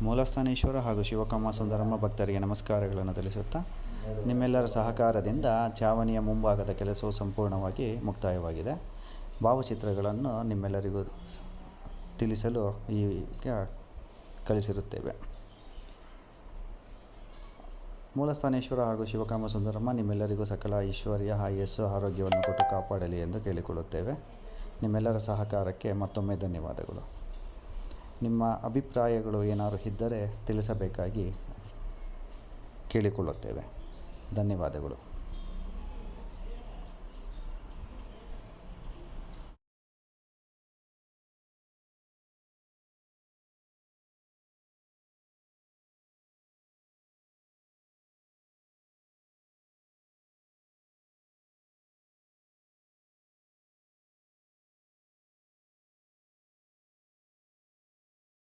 ಮೂಲಸ್ಥಾನೇಶ್ವರ ಹಾಗೂ ಶಿವಕಮ್ಮ ಸುಂದರಮ್ಮ ಭಕ್ತರಿಗೆ ನಮಸ್ಕಾರಗಳನ್ನು ತಿಳಿಸುತ್ತಾ ನಿಮ್ಮೆಲ್ಲರ ಸಹಕಾರದಿಂದ ಚಾವಣಿಯ ಮುಂಭಾಗದ ಕೆಲಸವು ಸಂಪೂರ್ಣವಾಗಿ ಮುಕ್ತಾಯವಾಗಿದೆ. ಭಾವಚಿತ್ರಗಳನ್ನು ನಿಮ್ಮೆಲ್ಲರಿಗೂ ತಿಳಿಸಲು ಈಗ ಕಳಿಸಿರುತ್ತೇವೆ. ಮೂಲಸ್ಥಾನೇಶ್ವರ ಹಾಗೂ ಶಿವಕಾಮ ಸುಂದರಮ್ಮ ನಿಮ್ಮೆಲ್ಲರಿಗೂ ಸಕಲ ಐಶ್ವರ್ಯ ಆಯಸ್ಸು ಆರೋಗ್ಯವನ್ನು ಕೊಟ್ಟು ಕಾಪಾಡಲಿ ಎಂದು ಕೇಳಿಕೊಳ್ಳುತ್ತೇವೆ. ನಿಮ್ಮೆಲ್ಲರ ಸಹಕಾರಕ್ಕೆ ಮತ್ತೊಮ್ಮೆ ಧನ್ಯವಾದಗಳು. ನಿಮ್ಮ ಅಭಿಪ್ರಾಯಗಳು ಏನಾದರೂ ಇದ್ದರೆ ತಿಳಿಸಬೇಕಾಗಿ ಕೇಳಿಕೊಳ್ಳುತ್ತೇವೆ. ಧನ್ಯವಾದಗಳು.